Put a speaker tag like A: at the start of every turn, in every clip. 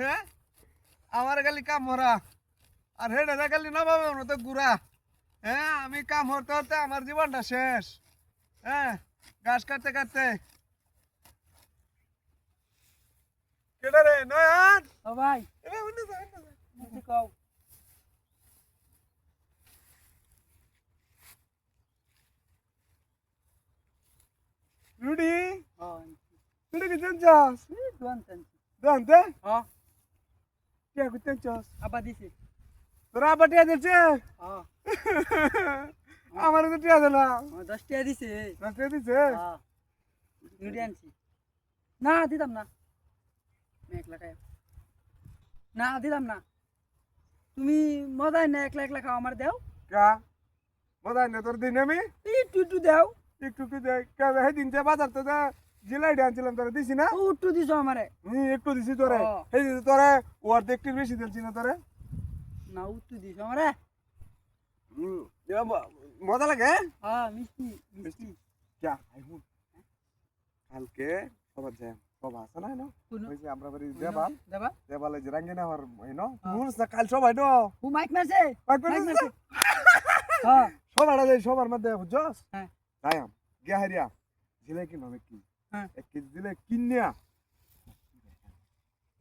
A: হ্যাঁ? আমার খালি কাম হরা। আর হেডে খালি নবাবে তো গুড়া। হ্যাঁ আমি কাম হরতে হরতে আমার জীবনটা শেষ। হ্যাঁ ঘাস কাটতে কাটতে। রে নয়ন
B: ও ভাই। কও।
A: রুডি? তুই কি জানছস?
B: টানছি
A: দান্তে
B: হ্যাঁ
A: কে কুতেন চস
B: আবা দিছে
A: তোরা বাটিয়া দিছে
B: হ্যাঁ
A: আমার তো টিয়া
B: আমার দশ টাকা দিছে
A: দিছে
B: হ্যাঁ আনছি না দিতাম না একলা খাই না দিতাম না তুমি মজাই না একলা একলা খাও আমার দেও
A: কা মজা নে তোর দিন আমি
B: একটু একটু দেও
A: একটু কি দে কে দিন যে বাজার তো জিলাই ডানছিলাম তোরা দিছি না?
B: একটু দিছো আমারে।
A: হুম একটু দিছি তোরে।
B: ও।
A: এই যে তোরে ওর দেখতে বেশি দিলছি না তোরে।
B: না একটু দিছো আমারে।
A: হুম মজা লাগে
B: হ্যাঁ? মিষ্টি মিষ্টি।
A: ক্যা আই হুন কালকে সবার সবা আছে না এনো? ওই যে আমরা বাড়ি দেবাল
B: দেবা
A: দেবালে যে রাঙ্গিনা হর এনো?
B: হ্যাঁ।
A: কাল নো
B: ও মাইক মারছে। মারছে? হ্যাঁ।
A: সবার মধ্যে বুঝছস?
B: হ্যাঁ।
A: গিয়া হারিয়া কি নবে কি?
B: হ্যাঁ।
A: এক কেজি দিলে কিনিয়া।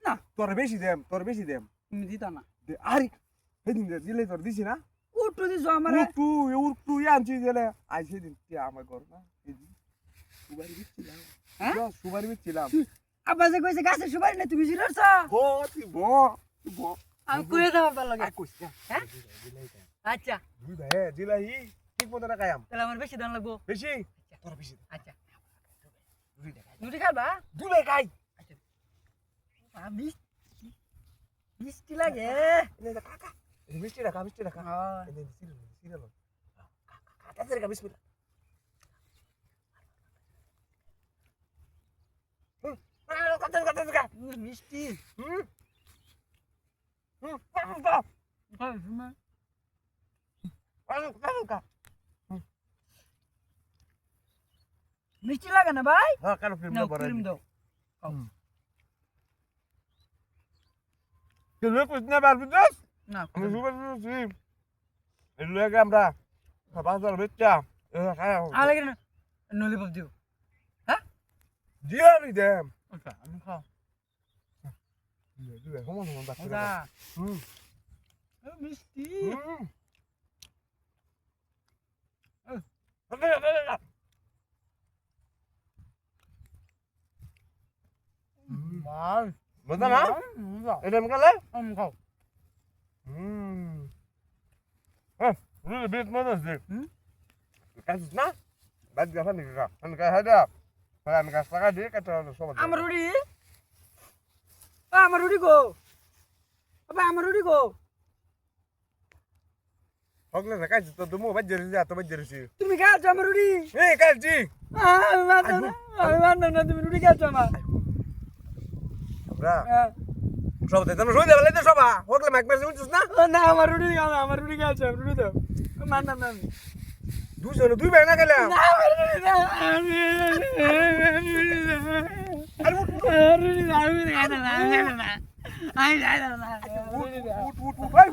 B: না।
A: তোর বেশি দেম তোর বেশি দেম।
B: তুমি দিতা না।
A: আরে সেদিন দিলে তোর দিছি না।
B: একটু দিছো আমারে।
A: উটু উটু আনছি দিলে। আই সেদিন তুই আমার ঘর না সুবারি বিচ্ছিলাম।
B: হ্যাঁ?
A: সুবারি বিচ্ছিলাম।
B: আব্বা যে কইছে গাছে সুপারি না তুমি ছিড়ছ
A: ও তুই ব তুই ব।
B: আমি কইয়ে দাও আপনার লগে।
A: না
B: হ্যাঁ? আচ্ছা।
A: দুই ভাই হ্যাঁ জিলাহি ঠিক মতো না কায়াম
B: তাহলে আমার বেশি দাম লাগবো।
A: বেশি? তোর বেশি।
B: আচ্ছা। নুটি খাবা
A: ভাই খাই
B: আ, মিষ্টি মিষ্টি লাগে।
A: মিষ্টি রাখা মিষ্টি রাখা।
B: হ্যাঁ।
A: Serial serial. কাকা তেরে কা বিসমিল্লাহ হুম কাটা কাটা
B: উম, মিষ্টি।
A: হুম। হুম
B: খাও, শুনো।
A: আরে কাটা কাটা
B: মিষ্টি লাগে না ভাই?
A: হ্যাঁ দাও
B: ক্রিম দাও।
A: না বার বিদাস
B: না
A: আমি সুপার সুপার এই লাগে আমরা বাজার বেচা এ খায়
B: আর লাগে না নলিপপ দিও।
A: নি দেম।
B: আচ্ছা আমি খাও। এ, মিষ্টি
A: হুম
B: মাল
A: মজা না আমি খালে
B: আমি খাও
A: হুম হ্যাঁ বেশ মজা আছে? কাছিস না বাদ গা ফানি গা ফানি গা হাইডা ফানি গা সাকা দিয়ে কাটা সব
B: আমার আ, আমার রুটি গো আবা আমার রুটি গো
A: হগলে না কাছিস তো তুমি বাদ জেরে যা তো বাদ জেরেছি
B: তুমি খাচ্ছ আমার
A: এই কাছি
B: আ, আমি মানতাম না আমি তুমি রুটি খাচ্ছ আমার হ্যাঁ।
A: সব দেন সই দেবে তো সবা হগলে ম্যাক মেসে উঠছিস না
B: না আমার রুটি খাও আমার রুটি
A: দুই গেলে
B: না, আমার রুটি দাও, খাইতাম না, না। আমি খাইতাম না, রুটি দাও।
A: উঠ উঠ উঠ ভাই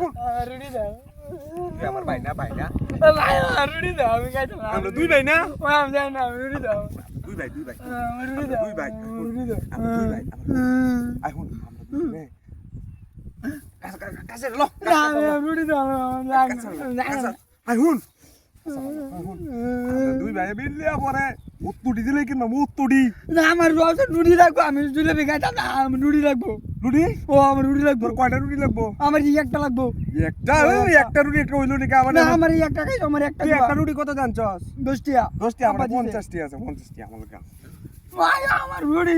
B: আমার
A: ভাই না ভাই না দুই ভাই না
B: আমি জানি না, আমি রুটি দাও।
A: দুই ভাই দুই ভাই দুই ভাই দুই ভাই আই হুন দুই ভাই কাছে লো
B: না, আমি রুটি দাও, আমি জানি না, আমি জানি না।
A: আই হুন। দুই ভাই বিল্লিয়া পরে উত্তুটি দিলে কিনা উত্তুটি
B: না, আমার রসে রুটি রাখব আমি জিলেপি খাইতাম না আমি রুটি রাখব
A: রুটি?
B: ও আমার রুটি
A: তোর কয়টা রুটি লাগবো?
B: আমার এই একটা লাগবো।
A: একটা? ওই একটা রুটি একটা হইল নাকি আমার
B: না আমার এই একটা খাইছো আমার একটা
A: একটা রুটি কত জানছস?
B: দশ টিয়া
A: দশটি আমার পঞ্চাশটি আছে পঞ্চাশটি আমার লোক
B: আমার রুটি।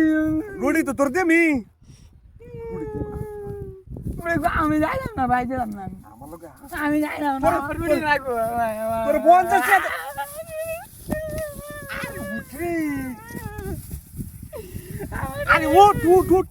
A: রুটি তো তোর দেমি। রুটি।
B: আমি যাইলাম না ভাই দিলাম না। আমি। যাইলাম না রুটি আমার-
A: তোর পঞ্চাশটি আরে উঠ উঠ উঠ।